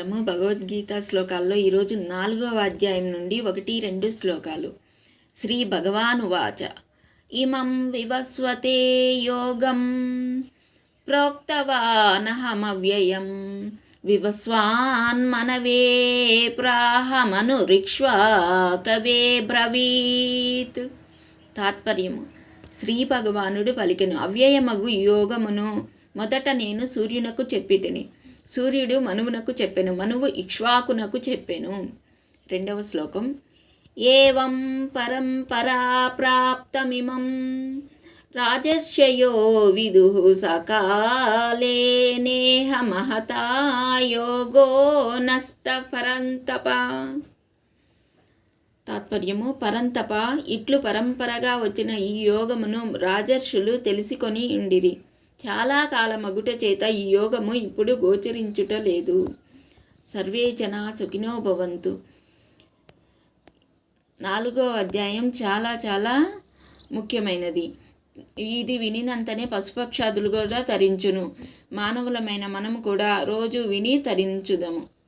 నమస్కారము భగవద్గీత శ్లోకాల్లో ఈరోజు నాలుగవ అధ్యాయం నుండి ఒకటి రెండు శ్లోకాలు. శ్రీ భగవానువాచ ఇమం వివస్వతే యోగం. ప్రోక్తవానహమవ్యయం. వివస్వాన్ మనవే ప్రాహమనురిక్ష్వా కవే బ్రవీత్. తాత్పర్యము శ్రీ భగవానుడు పలికెను అవ్యయమగు యోగమును. మొదట నేను సూర్యునకు చెప్పితిని. సూర్యుడు మనువునకు చెప్పెను మనువు ఇక్ష్వాకునకు చెప్పెను. రెండవ శ్లోకం. ఏవం పరంపరా ప్రాప్తమిమం రాజర్షయో విదు సకాలే నేహ మహతా యోగో నస్త పరంతప తాత్పర్యము పరంతప ఇట్లు పరంపరగా వచ్చిన ఈ యోగమును రాజర్షులు తెలిసికొని ఉండిరి. చాలా కాలమగుట చేత ఈ యోగము ఇప్పుడు గోచరించుట లేదు. సర్వే జన సుఖినో భవంతు. నాలుగో అధ్యాయం చాలా చాలా ముఖ్యమైనది. ఇది వినినంతనే పశుపక్షాదులు కూడా తరించును. మానవులమైన మనము కూడా రోజు విని తరించుదము.